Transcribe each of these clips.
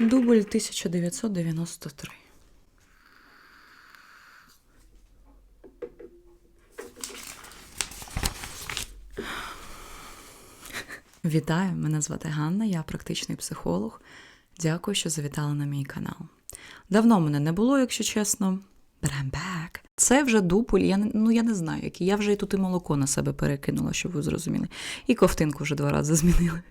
Дубль 1993. Вітаю, мене звати Ганна, я практичний психолог. Дякую, що завітали на мій канал. Давно мене не було, якщо чесно. Back. Це вже дубль, я ну я не знаю, який. Я вже і тут і молоко на себе перекинула, щоб ви зрозуміли. І ковтинку вже два рази змінили.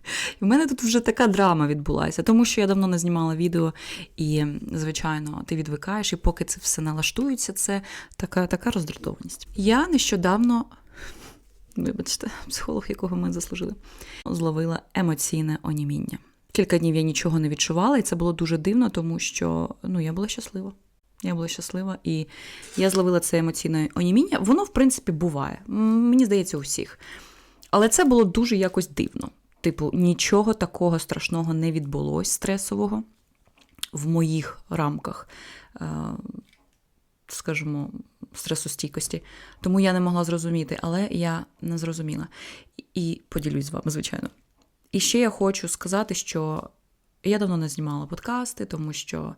І в мене тут вже така драма відбулася, тому що я давно не знімала відео, і, звичайно, ти відвикаєш, і поки це все налаштується, це така, така роздратованість. Я нещодавно. Вибачте, психолог, якого ми заслужили, зловила емоційне оніміння. Кілька днів я нічого не відчувала, і це було дуже дивно, тому що ну, я була щаслива. Я була щаслива, і я зловила це емоційне оніміння. Воно, в принципі, буває. Мені здається, у всіх. Але це було дуже якось дивно. Типу, нічого такого страшного не відбулось стресового в моїх рамках, е, скажімо, стресостійкості. Тому я не могла зрозуміти, але я не зрозуміла. І поділюсь з вами, звичайно. І ще я хочу сказати, що я давно не знімала подкасти, тому що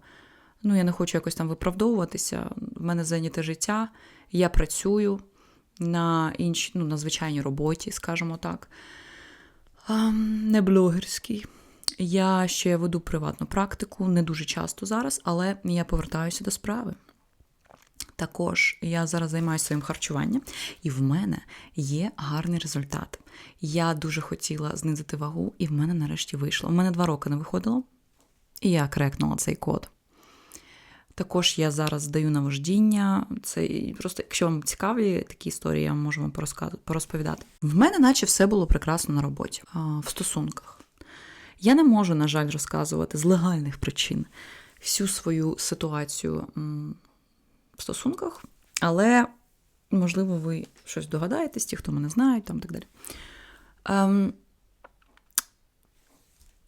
ну, я не хочу якось там виправдовуватися. В мене зайняте життя, я працюю на іншій, ну, на звичайній роботі, скажімо так, не блогерській. Я ще веду приватну практику, не дуже часто зараз, але я повертаюся до справи. Також я зараз займаюся своїм харчуванням, і в мене є гарний результат. Я дуже хотіла знизити вагу, і в мене нарешті вийшло. У мене два роки не виходило, і я крекнула цей код. Також я зараз здаю на вождіння. Це просто, якщо вам цікаві такі історії, я можу вам порозповідати. В мене, наче, все було прекрасно на роботі, в стосунках. Я не можу, на жаль, розказувати з легальних причин всю свою ситуацію в стосунках, але, можливо, ви щось догадаєтесь, ті, хто мене знають, там так далі. Ем,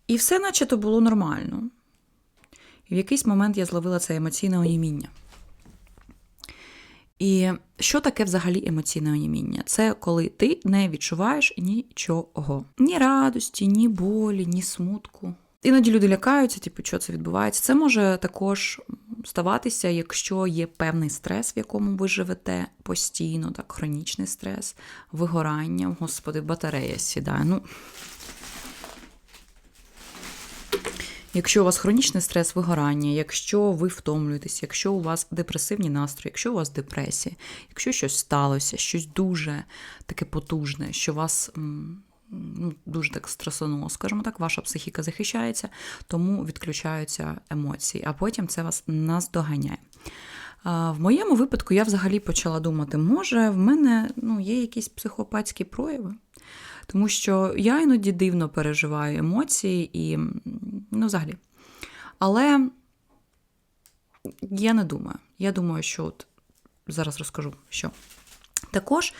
і все, наче то було нормально. І в якийсь момент я зловила це емоційне оніміння. І що таке взагалі емоційне оніміння? Це коли ти не відчуваєш нічого. Ні радості, ні болі, ні смутку. Іноді люди лякаються, типу, що це відбувається. Це може також ставатися, якщо є певний стрес, в якому ви живете постійно, так, хронічний стрес, вигорання, господи, батарея сідає. Ну, Якщо у вас хронічний стрес, вигорання, якщо ви втомлюєтесь, якщо у вас депресивні настрої, якщо у вас депресія, якщо щось сталося, щось дуже таке потужне, що вас ну, дуже так стресануло, скажімо так, ваша психіка захищається, тому відключаються емоції, а потім це вас наздоганяє. В моєму випадку я взагалі почала думати, може, в мене ну, є якісь психопатські прояви. Тому що я іноді дивно переживаю емоції і, ну, взагалі. Але я не думаю. Я думаю, що от зараз розкажу, що. Також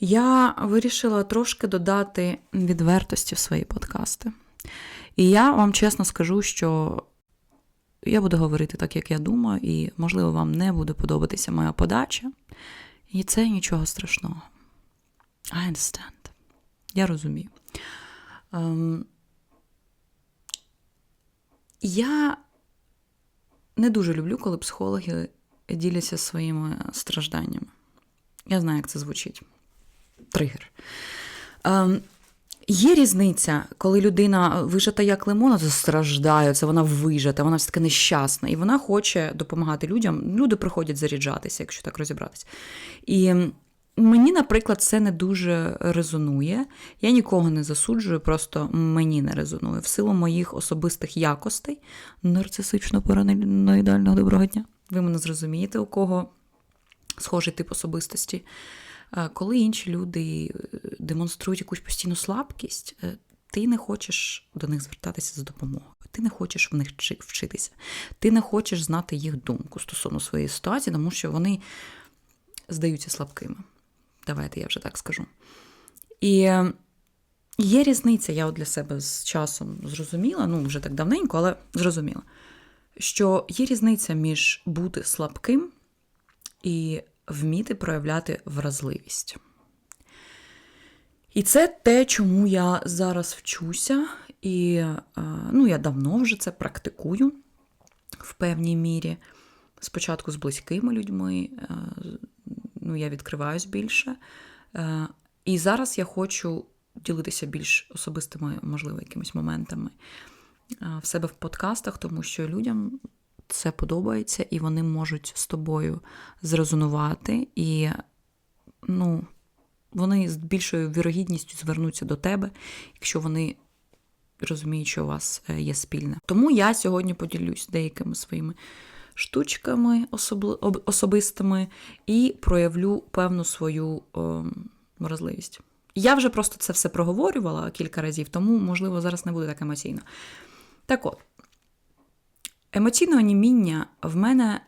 я вирішила трошки додати відвертості в свої подкасти. І я вам чесно скажу, що я буду говорити так, як я думаю, і, можливо, вам не буде подобатися моя подача. І це нічого страшного. I understand. Я розумію. Ем, я не дуже люблю, коли психологи діляться своїми стражданнями. Я знаю, як це звучить. Тригер. Ем, Є різниця, коли людина вижата як лимона, то страждає, це вона вижата, вона все таки нещасна, і вона хоче допомагати людям. Люди приходять заряджатися, якщо так розібратися. І мені, наприклад, це не дуже резонує. Я нікого не засуджую, просто мені не резонує. В силу моїх особистих якостей, нарцисично параноїдального доброго дня. Ви мене зрозумієте, у кого схожий тип особистості. Е, Коли інші люди е, демонструють якусь постійну слабкість, е, ти не хочеш до них звертатися за допомогою, ти не хочеш в них вчитися, ти не хочеш знати їх думку стосовно своєї ситуації, тому що вони здаються слабкими. Давайте я вже так скажу. І є різниця, я от для себе з часом зрозуміла, ну вже так давненько, але зрозуміла, що є різниця між бути слабким і вміти проявляти вразливість. І це те, чому я зараз вчуся, і е, ну, я давно вже це практикую. в певній мірі. Спочатку з близькими людьми, е, ну, я відкриваюсь більше. Е, І зараз я хочу ділитися більш особистими, можливо, якимись моментами е, в себе в подкастах, тому що людям це подобається, і вони можуть з тобою зрезонувати, і ну, вони з більшою вірогідністю звернуться до тебе, якщо вони розуміють, що у вас е, є спільне. Тому я сьогодні поділюсь деякими своїми штучками особистими і проявлю певну свою ем, вразливість. Я вже просто це все проговорювала кілька разів, тому, можливо, зараз не буде так емоційно. Так от, емоційне оніміння в мене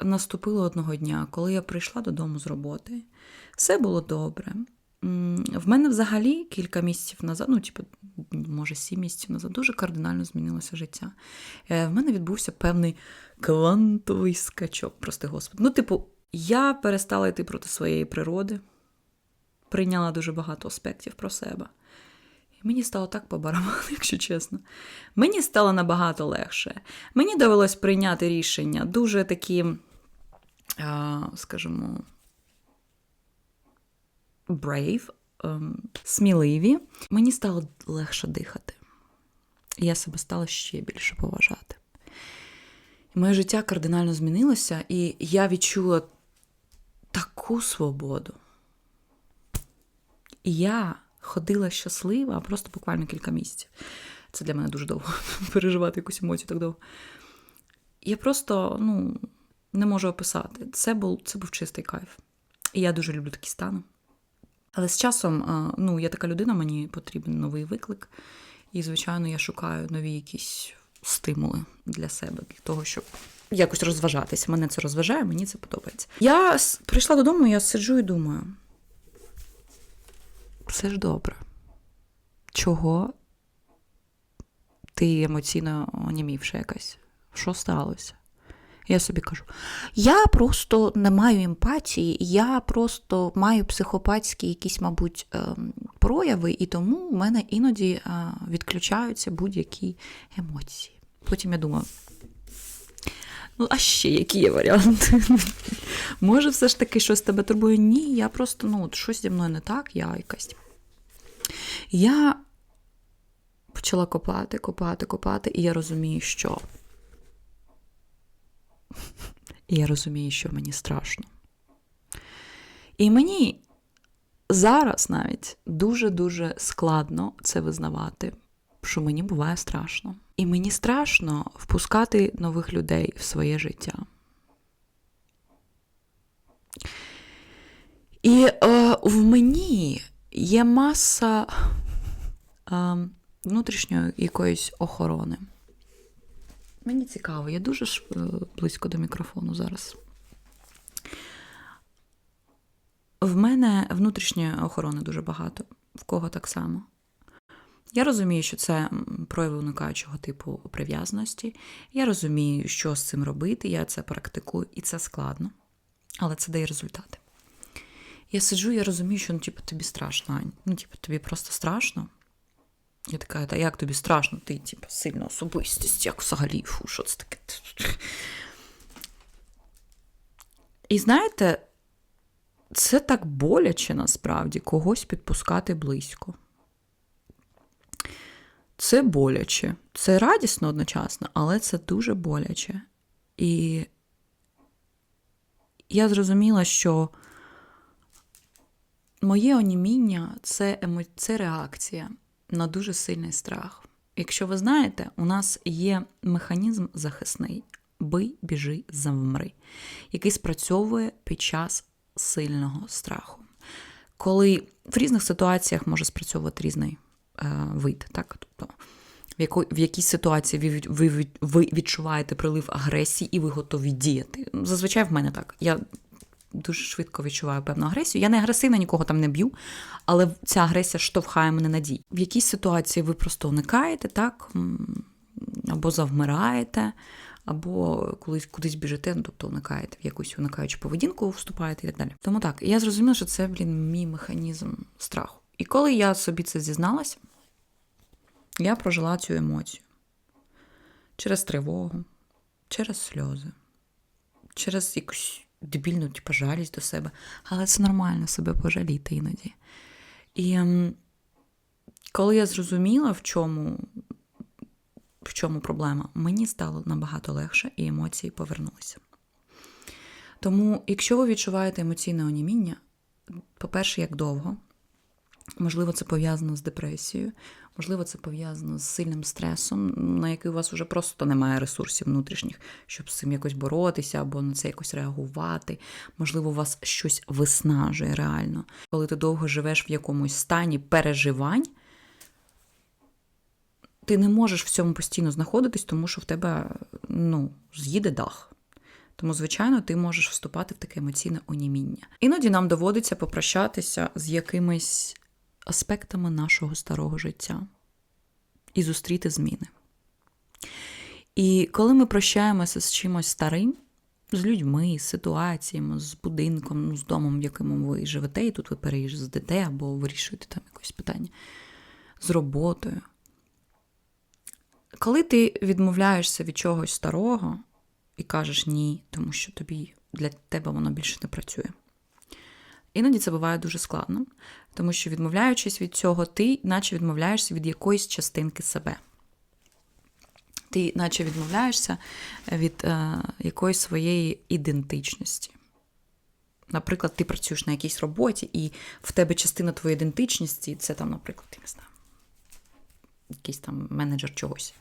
наступило одного дня, коли я прийшла додому з роботи. Все було добре. В мене взагалі кілька місяців назад, ну, типу, може, сім місяців назад, дуже кардинально змінилося життя. Е, В мене відбувся певний квантовий скачок, прости господи. Ну, типу, я перестала йти проти своєї природи, прийняла дуже багато аспектів про себе. І мені стало так по барабану, якщо чесно. Мені стало набагато легше. Мені довелось прийняти рішення дуже такі, скажімо, brave, ем, сміливі. Мені стало легше дихати. І я себе стала ще більше поважати. Моє життя кардинально змінилося, і я відчула таку свободу. І я ходила щаслива просто буквально кілька місяців. Це для мене дуже довго переживати якусь емоцію так довго. Я просто ну, не можу описати. Це був, це був чистий кайф. І я дуже люблю такі стани. Але з часом, ну, я така людина, мені потрібен новий виклик. І, звичайно, я шукаю нові якісь стимули для себе, для того, щоб якось розважатися. Мене це розважає, мені це подобається. Я прийшла додому, я сиджу і думаю. Все ж добре. Чого ти емоційно онімівша якась? Що сталося? Я собі кажу: я просто не маю емпатії, я просто маю психопатські якісь, мабуть, ем, прояви, і тому в мене іноді е, відключаються будь-які емоції. Потім я думаю. Ну, а ще які є варіанти? Може, все ж таки щось тебе турбує? Ні, я просто, ну, от щось зі мною не так, я якась. Я почала копати, копати, копати, і я розумію, що. І я розумію, що мені страшно. І мені зараз навіть дуже-дуже складно це визнавати, що мені буває страшно. І мені страшно впускати нових людей в своє життя. І е, в мені є маса е, внутрішньої якоїсь охорони. Мені цікаво, я дуже ж е, близько до мікрофону зараз. В мене внутрішньої охорони дуже багато, в кого так само. Я розумію, що це прояви уникаючого типу прив'язаності. Я розумію, що з цим робити, я це практикую, і це складно, але це дає результати. Я сиджу, я розумію, що ну, типу, тобі страшно, Ань. Ну, типу, тобі просто страшно. Я така, та як тобі страшно? Ти, типу, сильна особистість, як взагалі, фу, що це таке? І знаєте, це так боляче насправді когось підпускати близько. Це боляче. Це радісно одночасно, але це дуже боляче. І я зрозуміла, що моє оніміння це, емо... це реакція на дуже сильний страх. Якщо ви знаєте, у нас є механізм захисний бий, біжи, завмри, який спрацьовує під час сильного страху. Коли в різних ситуаціях може спрацьовувати різний е, вид, так? Тобто, в, яко, в якійсь ситуації ви, ви, ви відчуваєте прилив агресії і ви готові діяти. Зазвичай в мене так. Я дуже швидко відчуваю певну агресію. Я не агресивна, нікого там не б'ю, але ця агресія штовхає мене на дій. В якійсь ситуації ви просто уникаєте, так? Або завмираєте, або колись кудись біжите, ну, тобто уникаєте в якусь уникаючу поведінку, вступаєте і так далі. Тому так, я зрозуміла, що це, блін, мій механізм страху. І коли я собі це зізналася, я прожила цю емоцію через тривогу, через сльози, через якусь дебільну типу, жалість до себе. Але це нормально себе пожаліти іноді. І ем, коли я зрозуміла, в чому, в чому проблема, мені стало набагато легше, і емоції повернулися. Тому, якщо ви відчуваєте емоційне оніміння, по-перше, як довго, можливо, це пов'язано з депресією, можливо, це пов'язано з сильним стресом, на який у вас вже просто немає ресурсів внутрішніх, щоб з цим якось боротися або на це якось реагувати. Можливо, вас щось виснажує реально. Коли ти довго живеш в якомусь стані переживань, ти не можеш в цьому постійно знаходитись, тому що в тебе ну, з'їде дах. Тому, звичайно, ти можеш вступати в таке емоційне оніміння. Іноді нам доводиться попрощатися з якимись аспектами нашого старого життя і зустріти зміни. І коли ми прощаємося з чимось старим, з людьми, з ситуаціями, з будинком, ну, з домом, в якому ви живете, і тут ви переїздите або вирішуєте там якось питання, з роботою. Коли ти відмовляєшся від чогось старого і кажеш ні, тому що тобі для тебе воно більше не працює. Іноді це буває дуже складно, тому що, відмовляючись від цього, ти наче відмовляєшся від якоїсь частинки себе. Ти наче відмовляєшся від е, якоїсь своєї ідентичності. Наприклад, ти працюєш на якійсь роботі, і в тебе частина твоєї ідентичності це там, наприклад, я не знаю, якийсь там менеджер чогось.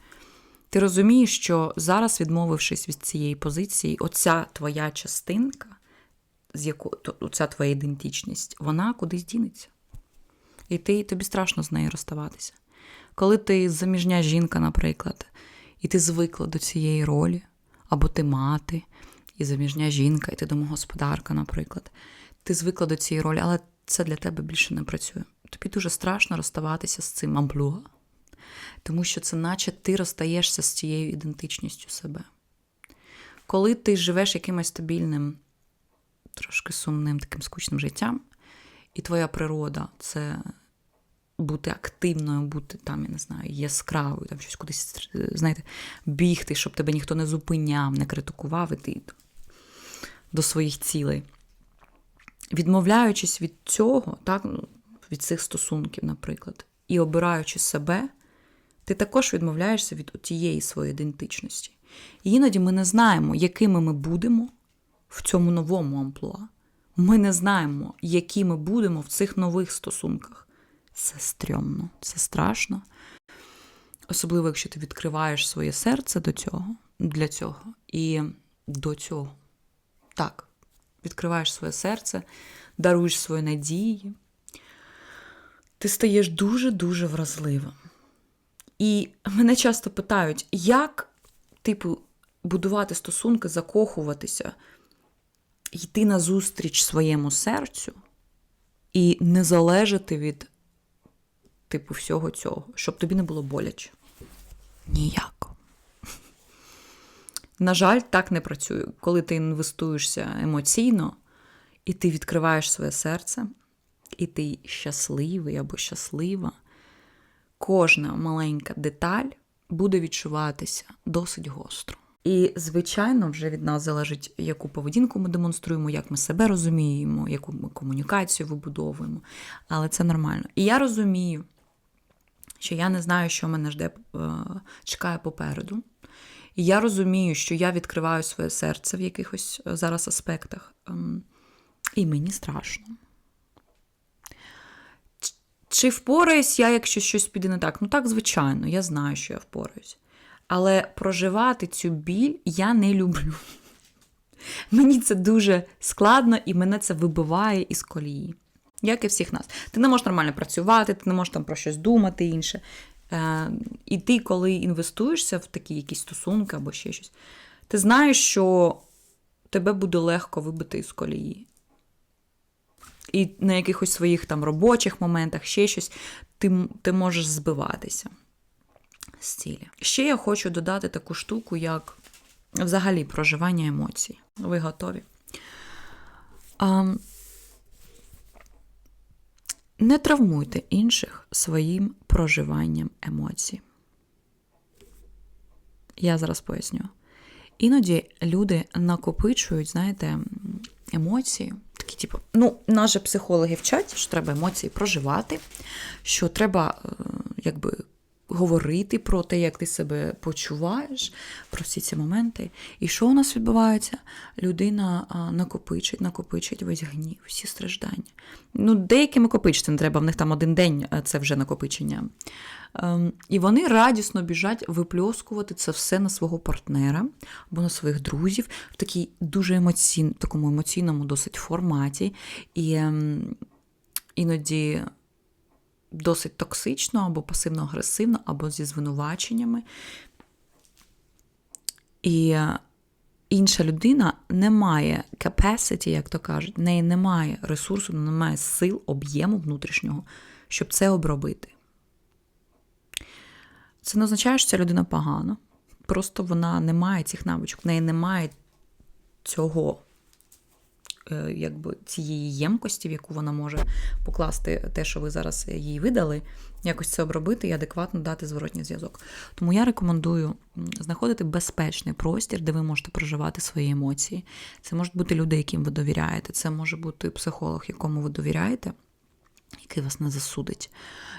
Ти розумієш, що зараз, відмовившись від цієї позиції, оця твоя частинка, з яко, оця твоя ідентичність, вона кудись дінеться. І ти, тобі страшно з нею розставатися. Коли ти заміжня жінка, наприклад, і ти звикла до цієї ролі, або ти мати, і заміжня жінка, і ти домогосподарка, наприклад, ти звикла до цієї ролі, але це для тебе більше не працює. Тобі дуже страшно розставатися з цим амплуа, тому що це наче ти розстаєшся з цією ідентичністю себе. Коли ти живеш якимось стабільним, трошки сумним, таким скучним життям, і твоя природа це бути активною, бути там, я не знаю, яскравою, там щось кудись, знаєте, бігти, щоб тебе ніхто не зупиняв, не критикував і ти до своїх цілей. Відмовляючись від цього, так, ну, від цих стосунків, наприклад, і обираючи себе, ти також відмовляєшся від тієї своєї ідентичності. І іноді ми не знаємо, якими ми будемо в цьому новому амплуа. Ми не знаємо, які ми будемо в цих нових стосунках. Це стрьомно, це страшно. Особливо, якщо ти відкриваєш своє серце до цього, для цього і до цього. Так, відкриваєш своє серце, даруєш свої надії, ти стаєш дуже-дуже вразливим. І мене часто питають, як, типу, будувати стосунки, закохуватися, йти назустріч своєму серцю і не залежати від, типу, всього цього, щоб тобі не було боляче. Ніяк. На жаль, так не працює. Коли ти інвестуєшся емоційно, і ти відкриваєш своє серце, і ти щасливий або щаслива кожна маленька деталь буде відчуватися досить гостро. І, звичайно, вже від нас залежить, яку поведінку ми демонструємо, як ми себе розуміємо, яку ми комунікацію вибудовуємо. Але це нормально. І я розумію, що я не знаю, що мене жде, е, чекає попереду. І я розумію, що я відкриваю своє серце в якихось е, зараз аспектах. Ем, і мені страшно. Чи впораюсь я, якщо щось піде не так? Ну так, звичайно, я знаю, що я впораюсь. Але проживати цю біль я не люблю. Мені це дуже складно і мене це вибиває із колії. Як і всіх нас. Ти не можеш нормально працювати, ти не можеш там про щось думати інше. Е, І ти, коли інвестуєшся в такі якісь стосунки або ще щось, ти знаєш, що тебе буде легко вибити із колії і на якихось своїх там робочих моментах, ще щось, ти, ти можеш збиватися з. Ще я хочу додати таку штуку, як взагалі проживання емоцій. Ви готові? А, не травмуйте інших своїм проживанням емоцій. Я зараз поясню. Іноді люди накопичують, знаєте, емоції. Такі, типу, ну, нас психологи вчать, що треба емоції проживати, що треба е, якби говорити про те, як ти себе почуваєш, про всі ці моменти. І що у нас відбувається? Людина накопичить, накопичить весь гнів, всі страждання. Ну, деякими копичити не треба, в них там один день це вже накопичення. Ем, і вони радісно біжать випльоскувати це все на свого партнера або на своїх друзів в такій дуже емоційному, такому емоційному досить форматі. І ем, іноді досить токсично, або пасивно-агресивно, або зі звинуваченнями. І інша людина не має capacity, як то кажуть, в неї немає ресурсу, немає сил, об'єму внутрішнього, щоб це обробити. Це не означає, що ця людина погана. Просто вона не має цих навичок, в неї немає цього якби цієї ємкості, в яку вона може покласти те, що ви зараз їй видали, якось це обробити і адекватно дати зворотній зв'язок. Тому я рекомендую знаходити безпечний простір, де ви можете проживати свої емоції. Це можуть бути люди, яким ви довіряєте, це може бути психолог, якому ви довіряєте. Який вас не засудить,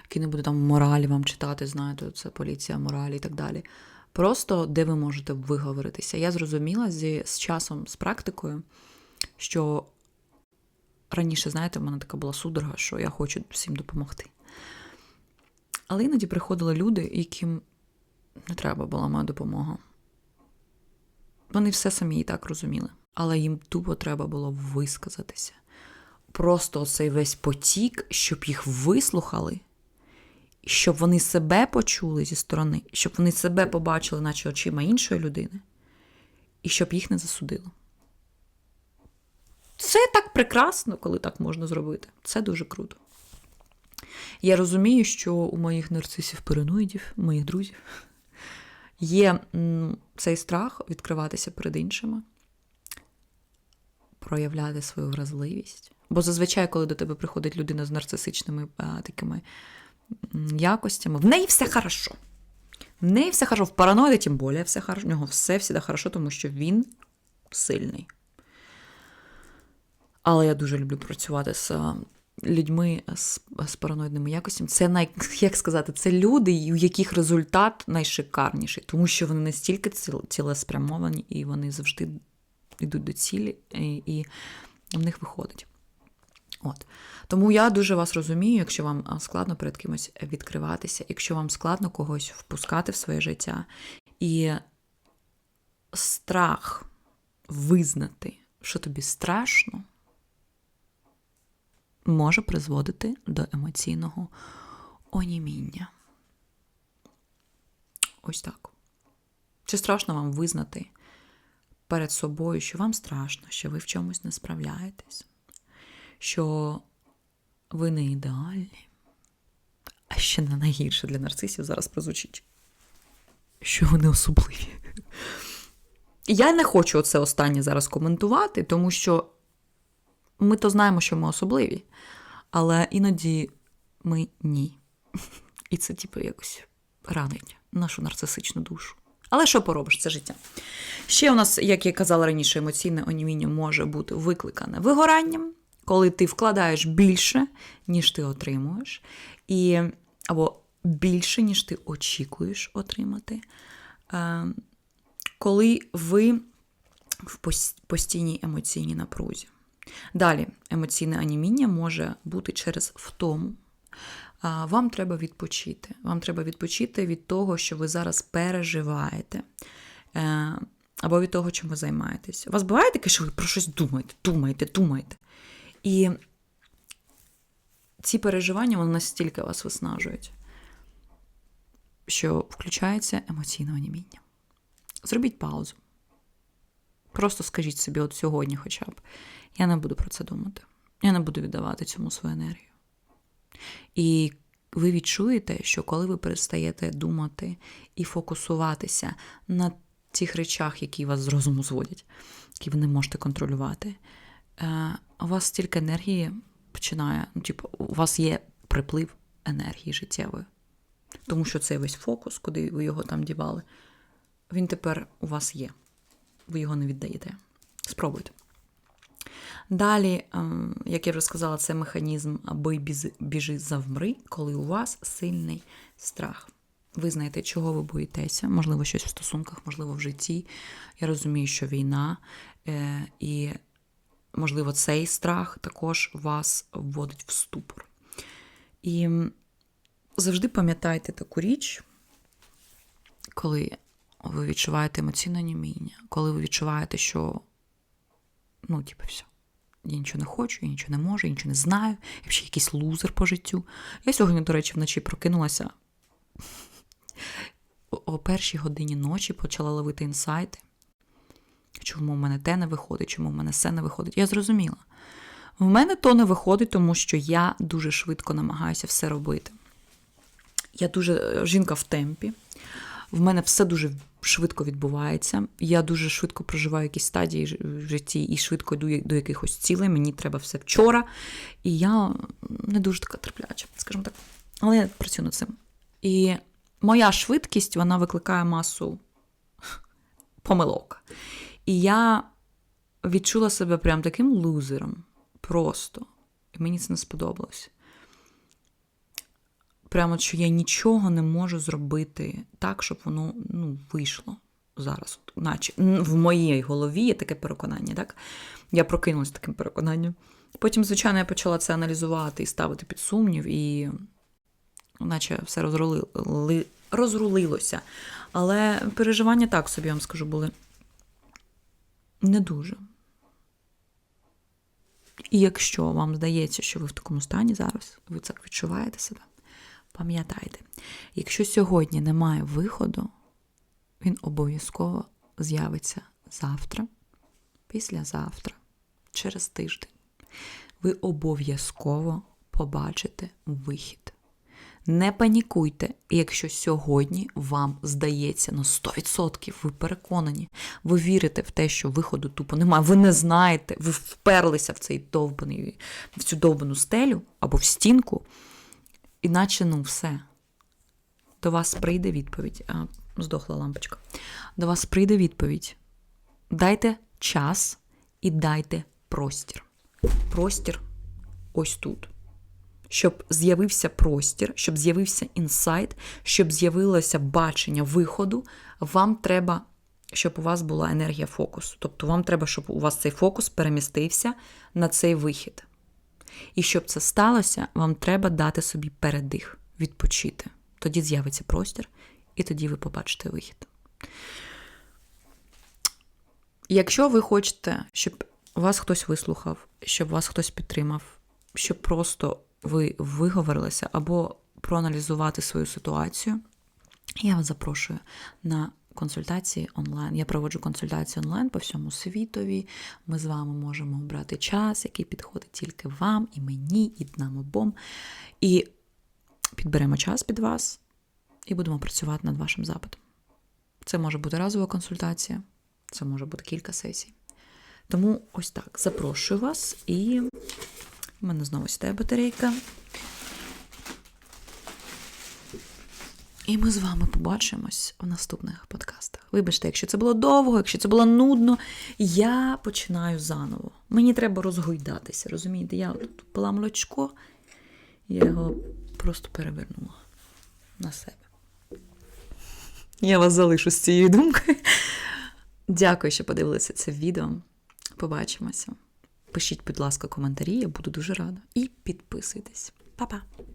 який не буде там моралі вам читати, знаєте, це поліція, моралі і так далі. Просто де ви можете виговоритися. Я зрозуміла зі, з часом, з практикою, що раніше, знаєте, в мене така була судорога, що я хочу всім допомогти. Але іноді приходили люди, яким не треба була моя допомога. Вони все самі і так розуміли, але їм тупо треба було висказатися. Просто цей весь потік, щоб їх вислухали, щоб вони себе почули зі сторони, щоб вони себе побачили, наче очима іншої людини, і щоб їх не засудило. Це так прекрасно, коли так можна зробити. Це дуже круто. Я розумію, що у моїх нарцисів параноїдів, моїх друзів, є цей страх відкриватися перед іншими, проявляти свою вразливість. Бо зазвичай, коли до тебе приходить людина з нарцисичними а, такими якостями, в неї все хорошо. В неї все хорошо, в параноїді, тим більше, все хорошо. В нього все всі хорошо, тому що він сильний. Але я дуже люблю працювати з людьми з, з параноїдними якостями. Це най, як сказати, це люди, у яких результат найшикарніший, тому що вони настільки цілеспрямовані і вони завжди йдуть до цілі, і, і в них виходить. От. Тому я дуже вас розумію, якщо вам складно перед кимось відкриватися, якщо вам складно когось впускати в своє життя, і страх визнати, що тобі страшно може призводити до емоційного оніміння. Ось так. Чи страшно вам визнати перед собою, що вам страшно, що ви в чомусь не справляєтесь, що ви не ідеальні, а ще не найгірше для нарцисів зараз прозвучить, що вони особливі. Я не хочу це останнє зараз коментувати, тому що ми то знаємо, що ми особливі, але іноді ми ні. І це, типу, якось ранить нашу нарцисичну душу. Але що поробиш, це життя. Ще у нас, як я казала раніше, емоційне оніміння може бути викликане вигоранням, коли ти вкладаєш більше, ніж ти отримуєш, і, або більше, ніж ти очікуєш отримати. Е, коли ви в постійній емоційній напрузі. Далі, емоційне аніміння може бути через втому. Вам треба відпочити. Вам треба відпочити від того, що ви зараз переживаєте, е, або від того, чим ви займаєтесь. У вас буває таке, що ви про щось думаєте, думаєте, думаєте. І ці переживання вони настільки вас виснажують, що включається емоційне оніміння. Зробіть паузу. Просто скажіть собі, от сьогодні, хоча б, я не буду про це думати. Я не буду віддавати цьому свою енергію. І ви відчуєте, що коли ви перестаєте думати і фокусуватися на тих речах, які вас з розуму зводять, які ви не можете контролювати, е, у вас стільки енергії починає, ну, типу, у вас є приплив енергії життєвої. Тому що цей весь фокус, куди ви його там дівали, він тепер у вас є. Ви його не віддаєте. Спробуйте. Далі, ем, як я вже сказала, це механізм або біжи завмри, коли у вас сильний страх. Ви знаєте, чого ви боїтеся, можливо, щось в стосунках, можливо, в житті. Я розумію, що війна, е, і, можливо, цей страх також вас вводить в ступор. І завжди пам'ятайте таку річ, коли ви відчуваєте емоційне німіння, коли ви відчуваєте, що, ну, типу, все. Я нічого не хочу, я нічого не можу, я нічого не знаю, я ще якийсь лузер по життю. Я сьогодні, до речі, вночі прокинулася. О першій годині ночі почала ловити інсайти. Чому в мене те не виходить, чому в мене все не виходить. Я зрозуміла. В мене то не виходить, тому що я дуже швидко намагаюся все робити. Я дуже жінка в темпі. В мене все дуже швидко відбувається. Я дуже швидко проживаю якісь стадії в житті і швидко йду до якихось цілей. Мені треба все вчора. І я не дуже така терпляча, скажімо так. Але я працюю над цим. І моя швидкість вона викликає масу помилок. І я відчула себе прям таким лузером. Просто. І мені це не сподобалось. Прямо, що я нічого не можу зробити так, щоб воно ну, вийшло зараз. Наче в моїй голові є таке переконання, так? Я прокинулася таким переконанням. Потім, звичайно, я почала це аналізувати і ставити під сумнів, і наче все розрули... розрулилося. Але переживання так собі я вам скажу, були не дуже. І якщо вам здається, що ви в такому стані зараз, ви так відчуваєте себе, пам'ятайте, якщо сьогодні немає виходу, він обов'язково з'явиться завтра, післязавтра, через тиждень. Ви обов'язково побачите вихід. Не панікуйте, якщо сьогодні вам здається на 100%, ви переконані, ви вірите в те, що виходу тупо немає, ви не знаєте, ви вперлися в цей довбаний, в цю довбану стелю або в стінку, іначе ну все. До вас прийде відповідь. А, Здохла лампочка. До вас прийде відповідь. Дайте час і дайте простір. Простір ось тут щоб з'явився простір, щоб з'явився інсайт, щоб з'явилося бачення виходу, вам треба, щоб у вас була енергія фокусу. Тобто вам треба, щоб у вас цей фокус перемістився на цей вихід. І щоб це сталося, вам треба дати собі передих, відпочити. Тоді з'явиться простір, і тоді ви побачите вихід. Якщо ви хочете, щоб вас хтось вислухав, щоб вас хтось підтримав, щоб просто ви виговорилися або проаналізувати свою ситуацію, я вас запрошую на консультації онлайн. Я проводжу консультації онлайн по всьому світові. Ми з вами можемо обрати час, який підходить тільки вам, і мені, і нам обом. І підберемо час під вас і будемо працювати над вашим запитом. Це може бути разова консультація, це може бути кілька сесій. Тому ось так запрошую вас і у мене знову сідає батарейка. І ми з вами побачимось в наступних подкастах. Вибачте, якщо це було довго, якщо це було нудно, я починаю заново. Мені треба розгойдатися, розумієте? Я тут пила молочко, я його просто перевернула на себе. Я вас залишу з цією думкою. Дякую, що подивилися це відео. Побачимося. Пишіть, будь ласка, коментарі, я буду дуже рада. І підписуйтесь. Па-па!